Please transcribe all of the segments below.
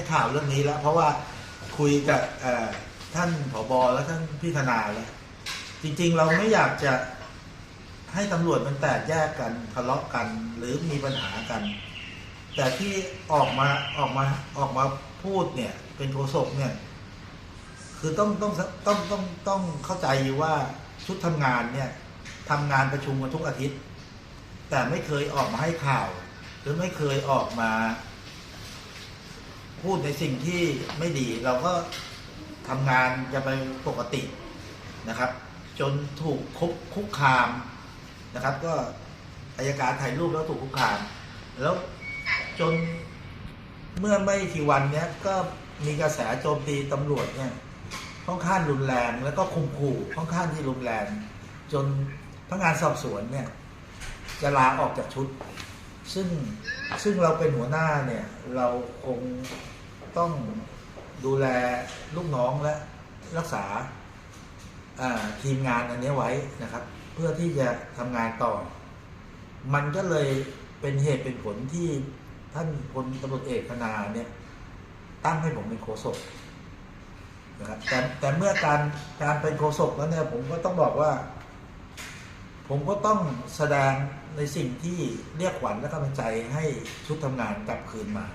ให้ข่าวเรื่องนี้แล้ว เพราะว่าคุยกับท่านผบและท่านพี่ธนาแล้วจริง ๆ เราไม่อยากจะให้ตำรวจมันแตกแยกกันทะเลาะกันหรือมีปัญหากัน แต่ที่ออกมาออกมาออกมาพูดเนี่ย เป็นโฆษกเนี่ย คือต้องต้องต้องต้องต้องเข้าใจอยู่ว่าชุดทำงานเนี่ยทำงานประชุมกันทุกอาทิตย์ แต่ไม่เคยออกมาให้ข่าว หรือไม่เคยออกมา พูดในสิ่งที่ไม่ดี เราก็ทำงานจะไปปกตินะครับ จนถูกคุกคุกคามนะครับ ก็อายการถ่ายรูปแล้วถูกคุกคาม แล้วจนเมื่อไม่กี่วันเนี้ยก็มีกระแสโจมตีตำรวจเนี่ยค่อนข้างรุนแรงแล้วก็ข่มขู่ค่อนข้างที่รุนแรง จนพนักงานสอบสวนเนี่ย จะลาออกจากชุด ซึ่งซึ่งเราเป็นหัวหน้าเนี่ย เราคงต้องดูแลลูกน้องและรักษาทีมงานอันนี้ไว้นะครับ เพื่อที่จะทำงานต่อ มันก็เลยเป็นเหตุเป็นผลที่ท่านพลตำรวจเอกธนาเนี่ย ตั้งให้ผมเป็นโฆษกนะครับแต่แต่เมื่อการการเป็นโฆษกแล้วเนี่ย ผมก็ต้องบอกว่า ผมก็ต้องแสดง ในสิ่งที่เรียกขวัญและกำลังใจให้ชุดทำงานกลับคืนมา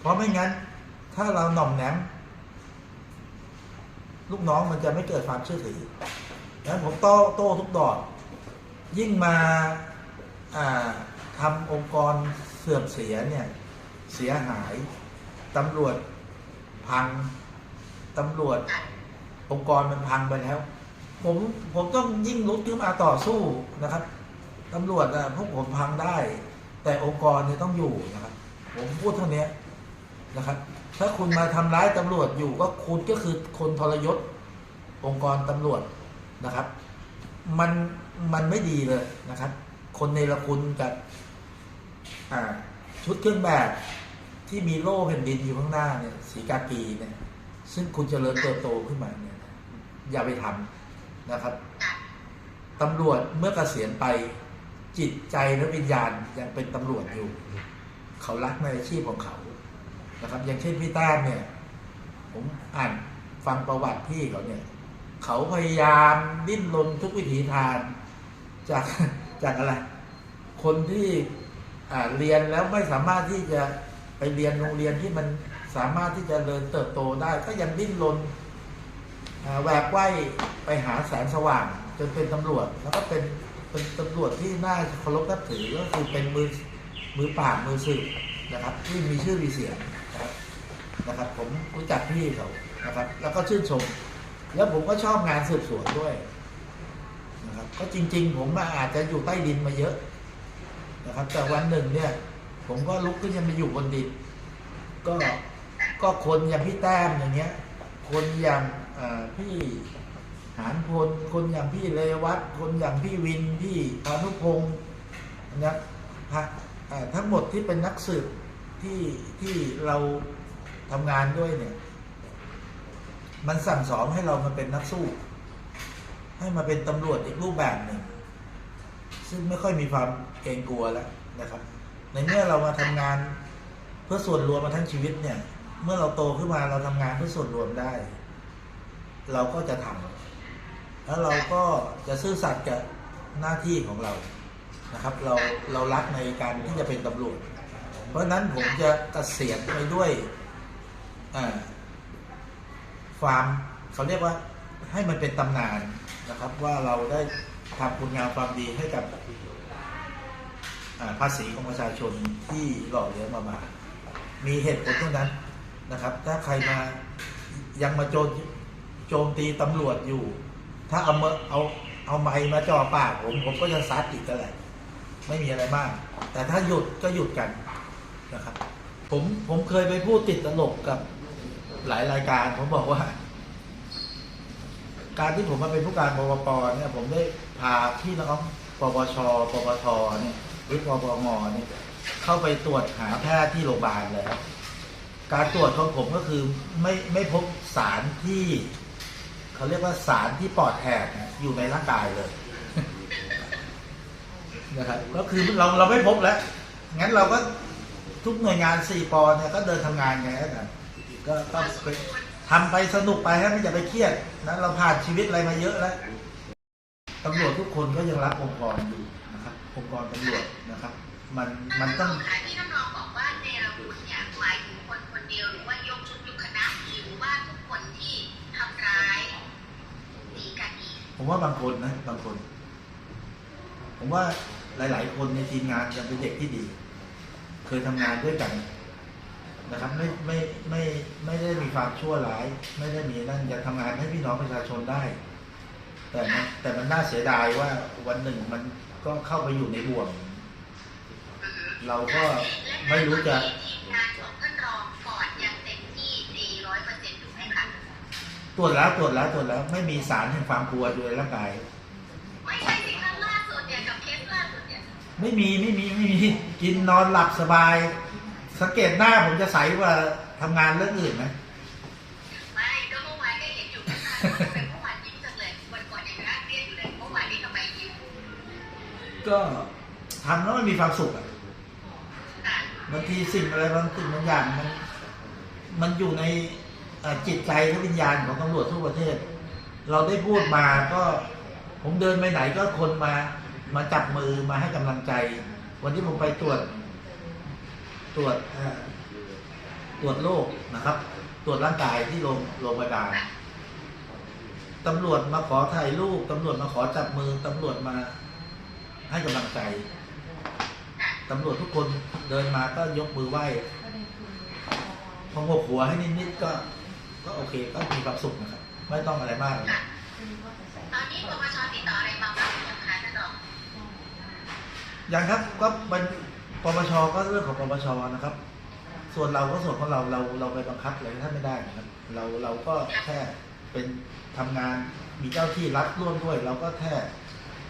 เพราะไม่งั้น ถ้าเราหน่อมแนมลูกน้องมันจะไม่เกิดความเชื่อถือดังนั้นผมโต้โต้ทุกดอก ยิ่งมาอ่าทำองค์กรเสื่อมเสียเนี่ย เสียหายตำรวจพังตำรวจองค์กรมันพังไปแล้ว ผมผมต้องยิ่งลุกขึ้นมาต่อสู้นะครับ ตำรวจอะพวกผมพังได้ แต่องค์กรเนี่ยต้องอยู่นะครับ ผมพูดเท่านี้นะครับ ถ้าคุณมาทำร้ายตำรวจอยู่ก็คุณก็คือคนทรยศองค์กรตำรวจนะครับ มันมันไม่ดีเลยนะครับ คนในละคุณกับชุดเครื่องแบบที่มีโล่แผ่นดินอยู่ข้างหน้าเนี่ย สีกากีเนี่ย ซึ่งคุณเจริญเติบโตขึ้นมาเนี่ย อย่าไปทำนะครับตำรวจเมื่อเกษียณไป จิตใจและวิญญาณยังเป็นตำรวจอยู่ เขารักในอาชีพของเขานะครับ อย่างเช่นพี่แต้มเนี่ย ผมอ่านฟังประวัติพี่เขาเนี่ย เขาพยายามดิ้นรนทุกวิถีทางจากจากอะไร คนที่เรียนแล้วไม่สามารถที่จะไปเรียนโรงเรียนที่มันสามารถที่จะเริญเติบโตได้ ก็ยังดิ้นรนแหวกว่ายไปหาแสงสว่างจนเป็นตำรวจแล้วก็เป็น เป็นตำรวจที่น่าเคารพนับถือก็คือเป็นมือมือปราบมือสืบนะครับ ที่มีชื่อมีเสียงนะครับนะครับ ผมรู้จักพี่เขานะครับ แล้วก็ชื่นชม แล้วผมก็ชอบงานสืบสวนด้วยนะครับ ก็จริง ๆ ผมมาอาจจะอยู่ใต้ดินมาเยอะนะครับ แต่วันหนึ่งเนี่ย ผมก็ลุกขึ้นจะมาอยู่บนดินก็ก็คนอย่างพี่แต้มอย่างเงี้ย คนอย่างพี่ หานพลคนอย่างพี่เลวัตคนอย่างพี่วินพี่พานุพงศ์นะฮะทั้งหมดที่เป็นนักสืบที่ที่เราทำงานด้วยเนี่ย มันสั่งสอนให้เรามาเป็นนักสู้ ให้มาเป็นตำรวจอีกรูปแบบหนึ่งซึ่งไม่ค่อยมีความเกรงกลัวแล้วนะครับ ในเมื่อเรามาทำงานเพื่อส่วนรวมมาทั้งชีวิตเนี่ย เมื่อเราโตขึ้นมาเราทำงานเพื่อส่วนรวมได้ เราก็จะทำ แล้วเราก็จะซื่อสัตย์กับหน้าที่ของเรานะครับ เราเรารักในการที่จะเป็นตำรวจ เพราะนั้นผมจะเกษียณไปด้วยความเขาเรียกว่าให้มันเป็นตำนานนะครับ ว่าเราได้ทำคุณงามความดีให้กับภาษีของประชาชนที่หล่อเลี้ยงมามา มีเหตุผลเท่านั้นนะครับ ถ้าใครมายังมาโจมโจมตีตำรวจอยู่ ถ้าเอามาเอาเอาไม้มาจ่อปากผมผมก็จะซัดอีกก็แหละไม่มีอะไรมาก แต่ถ้าหยุดก็หยุดกันนะครับ ผมผมเคยไปพูดติดตลกกับหลายรายการ ผมบอกว่า การที่ผมมาเป็นผู้การปปปเนี่ยผมได้พาพี่น้องปปชปปทเนี่ยหรือปปงเนี่ยเข้าไปตรวจหาแพทย์ที่โรงพยาบาลแล้ว การตรวจของผมก็คือไม่ไม่พบสารที่ เขาเรียกว่าสารที่ปอดแหกเนี่ยอยู่ในร่างกายเลยนะครับก็คือเราเราไม่พบแล้ว งั้นเราก็ทุกหน่วยงานสี่ปอเนี่ยก็เดินทำงานไงแล้วกันก็ก็ไปทำไปสนุกไปฮะไม่อย่าไปเครียดนะเราผ่านชีวิตอะไรมาเยอะแล้วตำรวจทุกคนก็ยังรักองค์กรอยู่นะครับองค์กรตำรวจนะครับ มันมันต้องค่ะที่ท่านรองบอกว่าเนรคุณเนี่ยหมายถึงคนคนเดียวหรือว่ายกชุดยกคณะหรือว่าทุกคนที่ทำร้ายตีกันอีก ผมว่าบางคนนะบางคน ผมว่าหลาย ๆ คนในทีมงานยังเป็นเด็กที่ดี เคยทำงานด้วยกันนะครับ ไม่ไม่ไม่ไม่ได้มีความชั่วร้าย ไม่ได้มีนั่นยังทำงานให้พี่น้องประชาชนได้ แต่มันแต่มันน่าเสียดายว่าวันหนึ่งมันก็เข้าไปอยู่ในบ่วง เราก็ไม่รู้จะ รวจแล้วตรวจแล้วตรวจแล้วไม่มีสารแห่งความกลัวอยู่ในร่างกาย ไม่ใช่สิครั้งล่าสุดเนี่ยกับเคสล่าสุดเนี่ยไม่มีไม่มีไม่มีกินนอนหลับสบาย สังเกตหน้าผมจะใสกว่าทำงานเรื่องอื่นไหมไม่ก็เมื่อวานก็เห็นอยู่นะคะว่าทำไมเมื่อวานยิ้มจังเลยวันก่อนยังน่าเครียดอยู่เลยเมื่อวานนี้ทำไมยิ้มก็ทำแล้วมันมีความสุขอะอะบางทีสิ่งอะไรบางสิ่งบางอย่างมันมันอยู่ในเอ่อ จิตใจและวิญญาณของตำรวจทั่วประเทศ เราได้พูดมาก็ผมเดินไปไหนก็คนมามาจับมือมาให้กำลังใจ วันที่ผมไปตรวจ ตรวจตรวจโรคนะครับ ตรวจร่างกายที่โรงโรงพยาบาลตำรวจมาขอถ่ายรูปตำรวจมาขอจับมือตำรวจมาให้กำลังใจตำรวจทุกคนเดินมาก็ยกมือไหว้พองกหัวให้นิดๆก็ ก็โอเคก็มีความสุขนะครับ ไม่ต้องอะไรมากเลยค่ะตอนนี้ปปชติดต่ออะไรมาบ้างหรือยังคะท่านรองอย่างครับก็มันปปชก็เรื่องของปปชนะครับ ส่วนเราก็ส่วนของเราเราเราไปบังคับอะไรท่านไม่ได้นะครับ เราเราก็แค่เป็นทำงานมีเจ้าที่รัฐร่วมด้วย เราก็แค่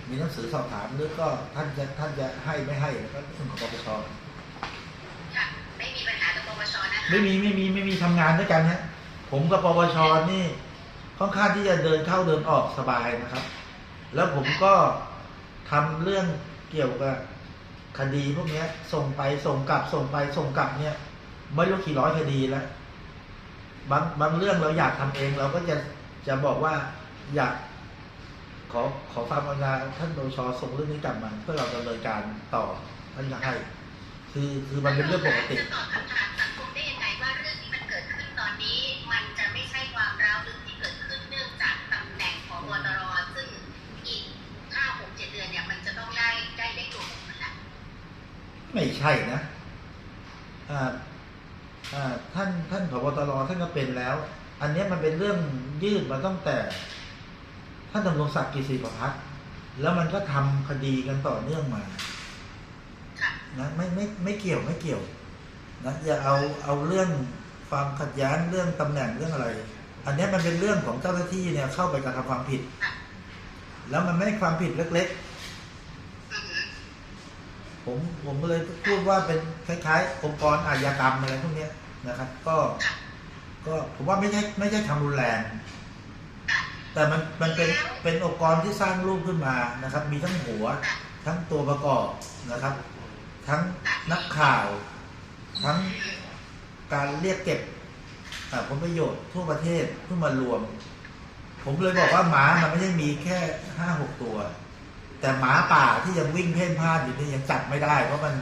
มีหนังสือสอบถามหรือก็ท่านจะท่านจะให้ไม่ให้ก็เรื่องของปปชค่ะไม่มีปัญหากับปปชนะคะไม่มีไม่มีไม่มีทำงานด้วยกันฮะ ผมกับปปชนี่ค่อนข้างที่จะเดินเข้าเดินออกสบายนะครับ แล้วผมก็ทำเรื่องเกี่ยวกับคดีพวกเนี้ยส่งไปส่งกลับส่งไปส่งกลับเนี่ยไม่รู้กี่ร้อยคดีแล้วบางบางเรื่องเราอยากทำเองเราก็จะจะบอกว่าอยากขอขอความกรุณาท่านปปชส่งเรื่องนี้กลับมาเพื่อเราดำเนินการต่อท่านจะให้คือคือมันเป็นเรื่องปกติ ไม่ใช่นะอ่าอ่าท่านท่านผบตรท่านก็เป็นแล้ว อันเนี้ยมันเป็นเรื่องยืดมาตั้งแต่ ท่านดำรงศักดิ์กิติประพัฒน์แล้วมันก็ทำคดีกันต่อเนื่องมาค่ะนะไม่ไม่ไม่เกี่ยวไม่เกี่ยวนะอย่าเอาเอาเรื่องความขัดแย้งเรื่องตำแหน่งเรื่องอะไร อันเนี้ยมันเป็นเรื่องของเจ้าหน้าที่เนี่ยเข้าไปกระทำความผิดค่ะแล้วมันไม่ใช่ความผิดเล็กอือหือๆ ผมผมก็เลยพูดว่าเป็นคล้ายๆองค์กรอาชญากรรมอะไรพวกนี้นะครับ ก็ ก็ผมว่าไม่ใช่ไม่ใช่ทำรุนแรง แต่มันมันเป็นเป็นองค์กรที่สร้างรูปขึ้นมานะครับ มีทั้งหัว ทั้งตัวประกอบนะครับ ทั้งนักข่าว ทั้งการเรียกเก็บอ่าผลประโยชน์ทั่วประเทศเพื่อมารวม ผมเลยบอกว่าหมามันไม่ใช่มีแค่ห้าหกตัว แต่หมาป่าที่ยังวิ่งเพ่นพ่านอยู่นี่ยังจับไม่ได้ เพราะมัน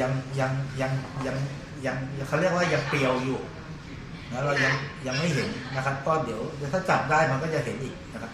ยังยังยังยังยังเขาเรียกว่ายังเปรียวอยู่นะเรายังยังไม่เห็นนะครับ ก็เดี๋ยวเดี๋ยวถ้าจับได้มันก็จะเห็นอีกนะครับ